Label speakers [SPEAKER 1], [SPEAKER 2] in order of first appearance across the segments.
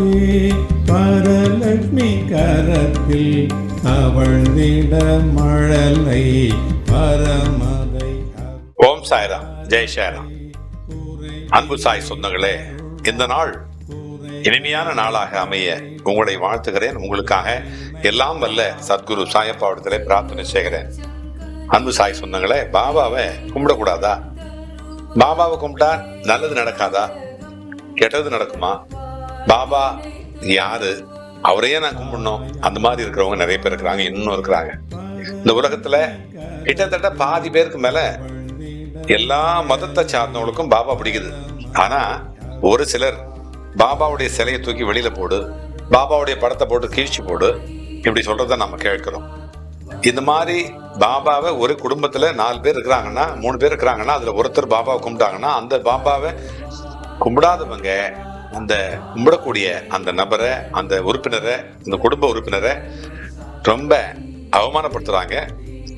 [SPEAKER 1] சாயே பரலட்சுமி கரத்தில் தவழ்ந்திட மழலை பரமதை
[SPEAKER 2] ஓம் சாய்ராம். ஜெய் சாய்ராம். அன்பு சாய் சொந்தங்களே இந்த நாள் இனிமையான நாளாக அமைய உங்களை வாழ்த்துகிறேன். உங்களுக்காக எல்லாம் வல்ல சத்குரு சாயப்பாவிடத்திலே பிரார்த்தனை செய்கிறேன். அன்பு சாய் சொந்தங்களே பாபாவை கும்பிடக்கூடாதா? பாபாவை கும்பிட்டா நல்லது நடக்காதா? கெட்டது நடக்குமா? பாபா யாரு? அவரையே நான் கும்பிடணும். அந்த மாதிரி இருக்கிறவங்க நிறைய பேர் இருக்கிறாங்க இன்னும் இருக்கிறாங்க. இந்த உலகத்துல கிட்டத்தட்ட பாதி பேருக்கு மேல எல்லா மதத்தை சார்ந்தவங்களுக்கும் பாபா பிடிக்குது. ஆனா ஒரு சிலர் பாபாவுடைய சிலையை தூக்கி வெளியில போடு பாபாவுடைய படத்தை போட்டு கீழ்ச்சி போடு இப்படி சொல்றத நம்ம கேட்கிறோம். இந்த மாதிரி பாபாவை ஒரு குடும்பத்துல நாலு பேர் இருக்கிறாங்கன்னா மூணு பேர் இருக்கிறாங்கன்னா அதுல ஒருத்தர் பாபாவை கும்பிட்டாங்கன்னா அந்த பாபாவை கும்பிடாதவங்க அந்த கும்பிடக்கூடிய அந்த நபரை அந்த உறுப்பினரை அந்த குடும்ப உறுப்பினரை ரொம்ப அவமானப்படுத்துறாங்க.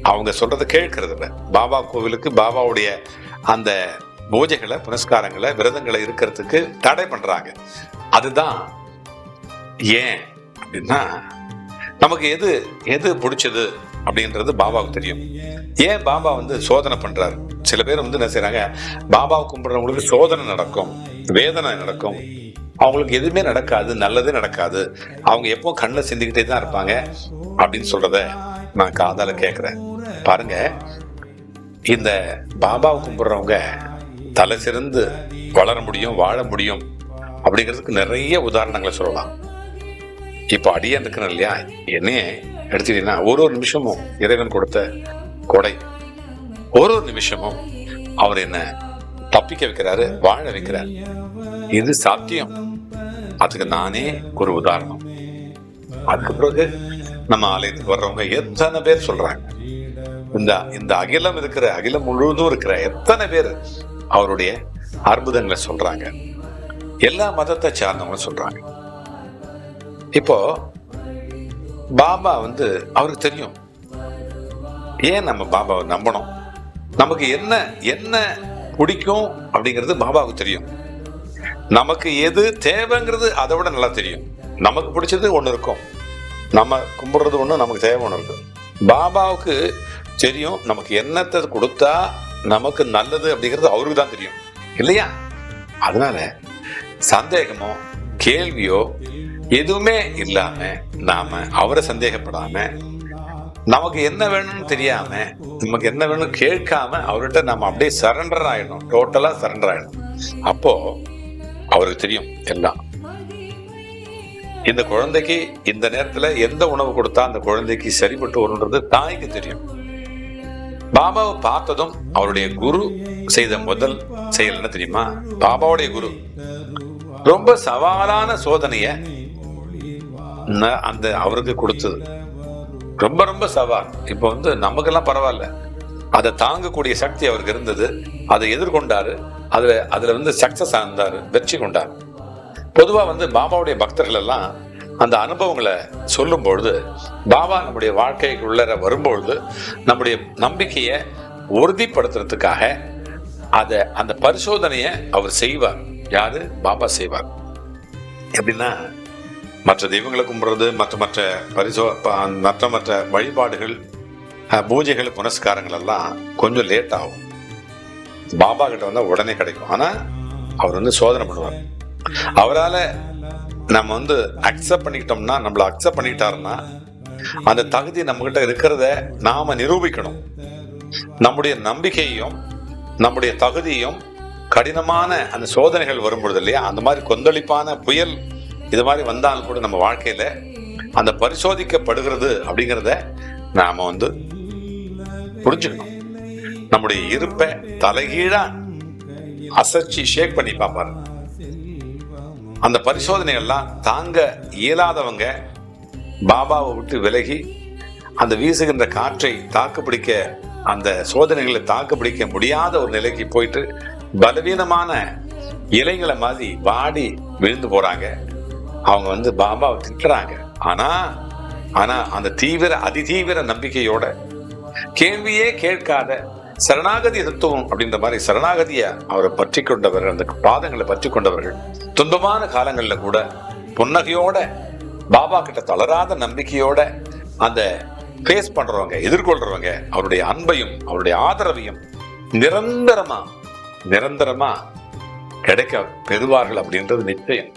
[SPEAKER 2] அவங்க சொல்றதை கேட்கறது பாபா கோவிலுக்கு பாபாவுடைய அந்த பூஜைகளை புனஸ்காரங்களை விரதங்களை இருக்கிறதுக்கு தடை பண்றாங்க. அதுதான் ஏன் அப்படின்னா நமக்கு எது எது பிடிச்சது அப்படின்றது பாபாவுக்கு தெரியும். ஏன் பாபா வந்து சோதனை பண்றாரு? சில பேர் வந்து என்ன செய்கிறாங்க பாபாவை கும்பிடுறவங்களுக்கு சோதனை நடக்கும் வேதனை நடக்கும். அவங்களுக்கு எதுவுமே நடக்காது நல்லதே நடக்காது. அவங்க எப்போ கண்ணில் சிந்திக்கிட்டே தான் இருப்பாங்க அப்படின்னு சொல்றத நான் காதால கேட்குறேன் பாருங்க இந்த பாபாவை கும்பிட்றவங்க தலை சிறந்து வளர முடியும் வாழ முடியும் அப்படிங்கிறதுக்கு நிறைய உதாரணங்களை சொல்லலாம். இப்போ அடியான் இருக்கிறேன் இல்லையா? என்னையே எடுத்துக்கிட்டீங்கன்னா ஒரு ஒரு நிமிஷமும் இறைவன் கொடுத்த கொடை ஒரு ஒரு நிமிஷமும் அவர் என்ன தப்பிக்க வைக்கிறாரு வாழ வைக்கிறார். இது சாத்தியம். அதுக்கு நானே ஒரு உதாரணம். அதுக்கு பிறகு நம்ம ஆலயத்துக்கு வர்றவங்க எத்தனை பேர் சொல்றாங்க? இந்த இந்த அகிலம் இருக்கிற அகிலம் முழுவதும் இருக்கிற எத்தனை பேர் அவருடைய அற்புதங்களை சொல்றாங்க? எல்லா மதத்தை சார்ந்தவங்களும் சொல்றாங்க. இப்போ பாபா வந்து அவருக்கு தெரியும். ஏன் நம்ம பாபாவை நம்பணும்? நமக்கு என்ன என்ன பிடிக்கும் அப்படிங்கிறது பாபாவுக்கு தெரியும். நமக்கு எது தேவைங்கிறது அதை விட நல்லா தெரியும். நமக்கு பிடிச்சது ஒன்று இருக்கும். நம்ம கும்பிடுறது ஒன்று நமக்கு தேவை ஒன்று இருக்கும் பாபாவுக்கு தெரியும் நமக்கு என்னத்தை கொடுத்தா நமக்கு நல்லது அப்படிங்கிறது அவருக்கு தான் தெரியும். இல்லையா? அதனால சந்தேகமோ கேள்வியோ எதுவுமே இல்லாம நாம அவரை சந்தேகப்படாம நமக்கு என்ன வேணும்னு தெரியாம நமக்கு என்ன வேணும்னு கேட்காம அவர்கிட்ட நம்ம அப்படியே சரண்டர் ஆயிடணும். டோட்டலா சரண்டர் ஆயிடணும். அப்போ அவருக்கு தெரியும் எல்லாம். இந்த குழந்தைக்கு இந்த நேரத்துல எந்த உணவு கொடுத்தா அந்த குழந்தைக்கு சரிப்பட்டு வரும்ன்றது தாய்க்கு தெரியும். பாபாவை பார்த்ததும் அவருடைய குரு செய்த முதல் செயல் என்ன தெரியுமா? பாபாவுடைய குரு. ரொம்ப சவாலான சோதனைய அந்த அவருக்கு கொடுத்தது. ரொம்ப ரொம்ப சவால். இப்போ வந்து நமக்கெல்லாம் பரவாயில்ல. அதை தாங்கக்கூடிய சக்தி அவருக்கு இருந்தது. அதை எதிர்கொண்டாரு. அதில் அதில் வந்து சக்சஸ் ஆனார் வெற்றி கொண்டார். பொதுவாக வந்து பாபாவுடைய பக்தர்கள் எல்லாம் அந்த அனுபவங்களை சொல்லும் பொழுது பாபா நம்முடைய வாழ்க்கைக்குள்ள வரும்பொழுது நம்முடைய நம்பிக்கையை உறுதிப்படுத்துறதுக்காக அதை அந்த பரிசோதனையை அவர் செய்வார். யாரு? பாபா செய்வார். எப்படின்னா மற்ற தெய்வங்களை கும்பிட்றது மற்ற மற்ற பரிசோ மற்ற மற்ற வழிபாடுகள் பூஜைகள் புனஸ்காரங்கள் எல்லாம் கொஞ்சம் லேட் ஆகும். பாபா கிட்ட வந்தால் உடனே கிடைக்கும். ஆனால் அவர் வந்து சோதனை பண்ணுவார். அவரால் நம்ம வந்து அக்செப்ட் பண்ணிக்கிட்டோம்னா நம்மள அக்செப்ட் பண்ணிக்கிட்டாருன்னா அந்த தகுதி நம்மகிட்ட இருக்கிறத நாம நிரூபிக்கணும். நம்முடைய நம்பிக்கையும் நம்முடைய தகுதியும் கடினமான அந்த சோதனைகள் வரும்பொழுது இல்லையா அந்த மாதிரி கொந்தளிப்பான புயல் இது மாதிரி வந்தாலும் கூட நம்ம வாழ்க்கையில அந்த பரிசோதிக்கப்படுகிறது அப்படிங்கிறத நாம வந்து புரிஞ்சுக்கணும். நம்முடைய இருப்பை தலைகீழா அசைச்சு ஷேக் பண்ணி பார்ப்பார். அந்த பரிசோதனைகள்லாம் தாங்க இயலாதவங்க பாபாவை விட்டு விலகி அந்த வீசுகின்ற காற்றை தாக்குப்பிடிக்க அந்த சோதனைகளை தாக்குப்பிடிக்க முடியாத ஒரு நிலைக்கு போயிட்டு பலவீனமான இலைகளை மாதிரி வாடி விழுந்து போறாங்க. அவங்க வந்து பாபாவை திட்டுறாங்க. ஆனா ஆனா அந்த தீவிர அதிதீவிர நம்பிக்கையோட கேள்வியே கேட்காத சரணாகதி தத்துவம் அப்படின்ற மாதிரி சரணாகதியை அவரை பற்றி கொண்டவர்கள் அந்த பாதங்களை பற்றி கொண்டவர்கள் துன்பமான காலங்கள்ல கூட புன்னகையோட பாபா கிட்ட தளராத நம்பிக்கையோட அந்த ஃபேஸ் பண்றவங்க எதிர்கொள்றவங்க அவருடைய அன்பையும் அவருடைய ஆதரவையும் நிரந்தரமா நிரந்தரமா கிடைக்க பெறுவார்கள் அப்படின்றது நிச்சயம்.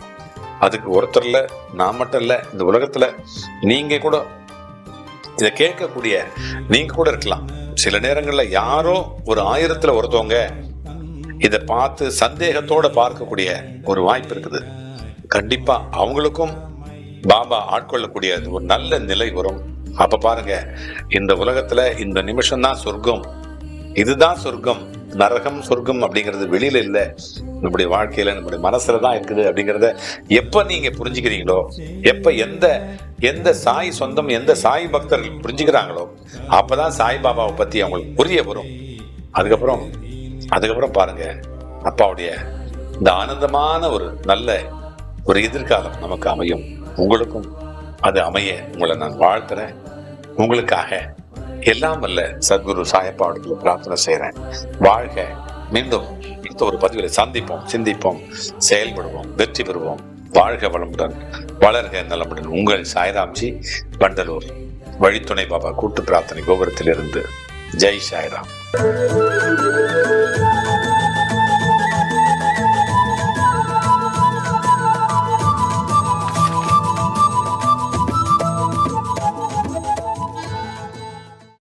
[SPEAKER 2] அதுக்கு ஒருத்தர் இல்லை நான் மட்டும் இல்லை இந்த உலகத்தில் நீங்கள் கூட இதை கேட்கக்கூடிய நீங்கள் கூட இருக்கலாம். சில நேரங்களில் யாரோ ஒரு ஆயிரத்தில் ஒருத்தவங்க இதை பார்த்து சந்தேகத்தோட பார்க்கக்கூடிய ஒரு வாய்ப்பு இருக்குது. கண்டிப்பா அவங்களுக்கும் பாபா ஆட்கொள்ளக்கூடிய ஒரு நல்ல நிலை வரும். அப்ப பாருங்க இந்த உலகத்துல இந்த நிமிஷம்தான் சொர்க்கம். இதுதான் சொர்க்கம். நரகம் சொர்க்கம் அப்படிங்கிறது வெளியில இல்லை. நம்முடைய வாழ்க்கையில நம்முடைய மனசுல தான் இருக்குது அப்படிங்கிறத எப்ப நீங்க புரிஞ்சுக்கிறீங்களோ எப்ப எந்த எந்த சாய் சொந்தம் எந்த சாய் பக்தர்கள் புரிஞ்சுக்கிறாங்களோ அப்பதான் சாய் பாபாவை பத்தி அவங்களுக்கு புரிய வரும். அதுக்கப்புறம் அதுக்கப்புறம் பாருங்க அப்பாவுடைய இந்த ஆனந்தமான ஒரு நல்ல ஒரு எதிர்காலம் நமக்கு அமையும். உங்களுக்கும் அது அமைய உங்களை நான் வாழ்த்துறேன். உங்களுக்காக எல்லாம் அல்ல சத்குரு சாயப்பாடத்தில் பிரார்த்தனை செய்கிறேன் வாழ்க. மீண்டும் அடுத்த ஒரு பதிவில் சந்திப்போம் சிந்திப்போம் செயல்படுவோம் வெற்றி பெறுவோம். வாழ்க வளமுடன் வளர்க நலமுடன். உங்கள் சாய்ராம்ஜி வண்டலூர். வழித்துணை பாபா கூட்டு பிரார்த்தனை கோபுரத்திலிருந்து. ஜெய் சாய்ராம்.